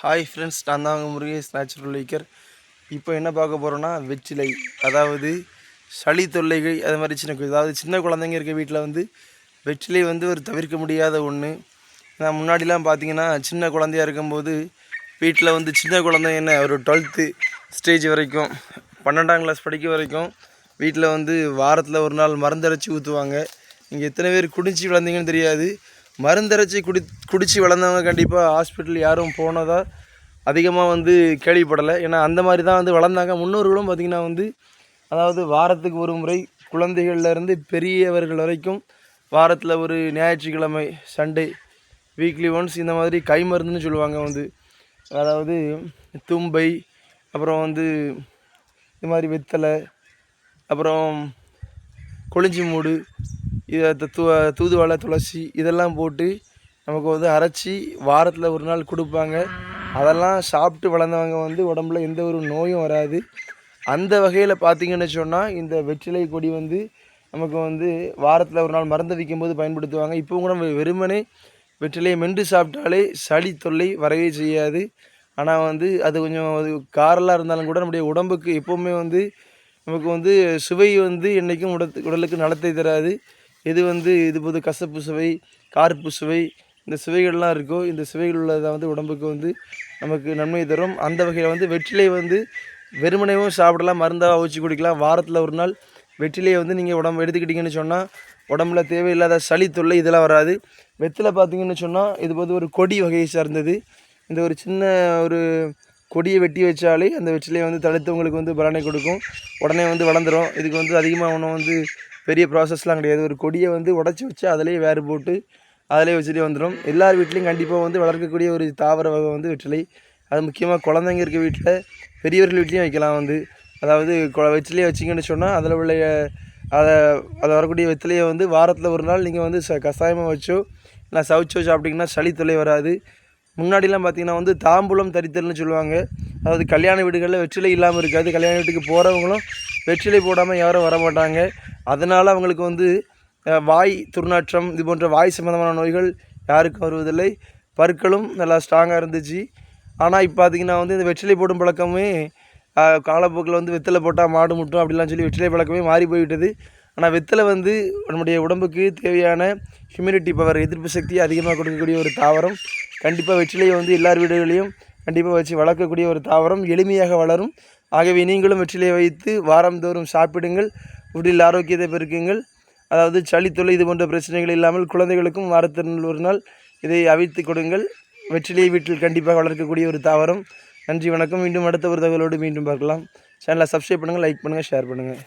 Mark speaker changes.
Speaker 1: Hi friends நான் தான் அவங்க முருகேஷ் நேச்சுரல் லைக்கர் இப்போ என்ன பார்க்க போகிறோன்னா வெற்றிலை. அதாவது சளி தொல்லைகள் அது மாதிரி சின்ன அதாவது சின்ன குழந்தைங்க இருக்க வீட்டில் வந்து வெற்றிலை வந்து ஒரு தவிர்க்க முடியாத ஒன்று நான் முன்னாடிலாம் பார்த்தீங்கன்னா சின்ன குழந்தையா இருக்கும்போது வீட்டில் வந்து சின்ன குழந்தை என்ன ஒரு டுவெல்த்து ஸ்டேஜ் வரைக்கும் பன்னெண்டாம் கிளாஸ் படிக்க வரைக்கும் வீட்டில் வந்து வாரத்தில் ஒரு நாள் மருந்தரைச்சி ஊற்றுவாங்க நீங்கள் எத்தனை பேர் குடிஞ்சி வளர்ந்தீங்கன்னு தெரியாது. மருந்தரைச்சி குடி குடிச்சு வளர்ந்தவங்க கண்டிப்பாக ஹாஸ்பிட்டல் யாரும் போனதாக அதிகமாக வந்து கேள்விப்படலை. ஏன்னா அந்த மாதிரி தான் வந்து வளர்ந்தாங்க. முன்னோர்களும் பார்த்திங்கன்னா வந்து அதாவது வாரத்துக்கு ஒரு முறை குழந்தைகள்லேருந்து பெரியவர்கள் வரைக்கும் வாரத்தில் ஒரு ஞாயிற்றுக்கிழமை சண்டே வீக்லி ஒன்ஸ் இந்த மாதிரி கை மருந்துன்னு சொல்லுவாங்க வந்து. அதாவது தும்பை அப்புறம் வந்து இது மாதிரி வெத்தலை அப்புறம் கொளிஞ்சி மூடு இதை த- து தூதுவளை துளசி இதெல்லாம் போட்டு நமக்கு வந்து அரைச்சி வாரத்தில் ஒரு நாள் கொடுப்பாங்க. அதெல்லாம் சாப்பிட்டு வளர்ந்தவங்க வந்து உடம்புல எந்த ஒரு நோயும் வராது. அந்த வகையில் பார்த்தீங்கன்னு சொன்னால் இந்த வெற்றிலை கொடி வந்து நமக்கு வந்து வாரத்தில் ஒரு நாள் மருந்து வைக்கும்போது பயன்படுத்துவாங்க. இப்போ கூட நம்ம வெறுமனே வெற்றிலையை மென்று சாப்பிட்டாலே சளி தொல்லை வரவே செய்யாது. ஆனால் வந்து அது கொஞ்சம் அது காரலாக இருந்தாலும் கூட நம்முடைய உடம்புக்கு எப்போவுமே வந்து நமக்கு வந்து சுவை வந்து என்றைக்கும் உடத்து உடலுக்கு நலத்தை தராது. எது வந்து இது போது கசப்பு சுவை கார்ப்பு சுவை இந்த சுவைகள்லாம் இருக்கோ இந்த சுவைகள் உள்ளதை வந்து உடம்புக்கு வந்து நமக்கு நன்மை தரும். அந்த வகையில் வந்து வெற்றிலை வந்து வெறுமனையும் சாப்பிடலாம் மருந்தாக அவிச்சு குடிக்கலாம். வாரத்தில் ஒரு நாள் வெற்றிலையை வந்து நீங்கள் உடம்பு எடுத்துக்கிட்டிங்கன்னு சொன்னால் உடம்புல தேவையில்லாத சளி தொல்லை இதெல்லாம் வராது. வெற்றிலை பார்த்தீங்கன்னு சொன்னால் இது போது ஒரு கொடி வகையை சார்ந்தது. இந்த ஒரு சின்ன ஒரு கொடியை வெட்டி வச்சாலே அந்த வெற்றிலையை வந்து தடுத்து உங்களுக்கு வந்து பலனை கொடுக்கும். உடனே வந்து வளர்ந்துரும். இதுக்கு வந்து அதிகமாக ஒன்றும் வந்து பெரிய ப்ராசஸ்லாம் கிடையாது. ஒரு கொடியை வந்து உடச்சி வச்சு அதிலேயே வேறு போட்டு அதிலே வச்சுட்டே வந்துடும் எல்லார் வீட்லேயும் கண்டிப்பாக வந்து வளர்க்கக்கூடிய ஒரு தாவர வகை வந்து வெற்றிலை. அது முக்கியமாக குழந்தைங்க இருக்க வீட்டில் பெரியவர்கள் வீட்லேயும் வைக்கலாம் வந்து. அதாவது கொ- வெற்றிலையை வச்சிங்கன்னு சொன்னால் அதில் உள்ள அதை அதை வரக்கூடிய வெற்றிலையை வந்து வாரத்தில் ஒரு நாள் நீங்கள் வந்து ச கஷாயமாக வச்சோ இல்லை சவுச்சோ சாப்பிட்டிங்கன்னா சளி தொலை வராது. முன்னாடிலாம் பார்த்திங்கன்னா வந்து தாம்பூலம் தரித்தல்னு சொல்லுவாங்க. அதாவது கல்யாண வீடுகளில் வெற்றிலை இல்லாமல் இருக்காது. கல்யாண வீட்டுக்கு போகிறவங்களும் வெற்றிலை போடாமல் யாரும் வர மாட்டாங்க அதனால் அவங்களுக்கு வந்து வாய் துர்நாற்றம் இது போன்ற வாய் சம்மந்தமான நோய்கள் யாருக்கும் வருவதில்லை. பற்களும் நல்லா ஸ்ட்ராங்காக இருந்துச்சு. ஆனால் இப்போ பார்த்தீங்கன்னா வந்து இந்த வெற்றிலை போடும் பழக்கமே காலப்போக்கில் வந்து வெத்தலை போட்டால் மாடு முட்டும் அப்படிலாம் சொல்லி வெற்றிலை பழக்கமே மாறி போய்விட்டது. ஆனால் வெத்தலை வந்து நம்முடைய உடம்புக்கு தேவையான ஹியூமினிட்டி பவர் எதிர்ப்பு சக்தியை அதிகமாக கொடுக்கக்கூடிய ஒரு தாவரம். கண்டிப்பாக வெற்றிலையை வந்து எல்லார் வீடுகளையும் கண்டிப்பாக வச்சு வளர்க்கக்கூடிய ஒரு தாவரம் எளிமையாக வளரும். ஆகவே நீங்களும் வெற்றிலையை வைத்து வாரந்தோறும் சாப்பிடுங்கள். உடலில் ஆரோக்கியத்தை பெருக்குங்கள். அதாவது சளி தொல்லை இது போன்ற பிரச்சனைகள் இல்லாமல் குழந்தைகளுக்கும் வாரத்தில் ஒரு நாள் இதை அவித்து கொடுங்கள். வெற்றிலையை வீட்டில் கண்டிப்பாக வளர்க்கக்கூடிய ஒரு தாவரம். நன்றி வணக்கம். மீண்டும் அடுத்த ஒரு தகவலோடு மீண்டும் பார்க்கலாம். சேனலை சப்ஸ்கிரைப் பண்ணுங்கள் லைக் பண்ணுங்கள் ஷேர் பண்ணுங்கள்.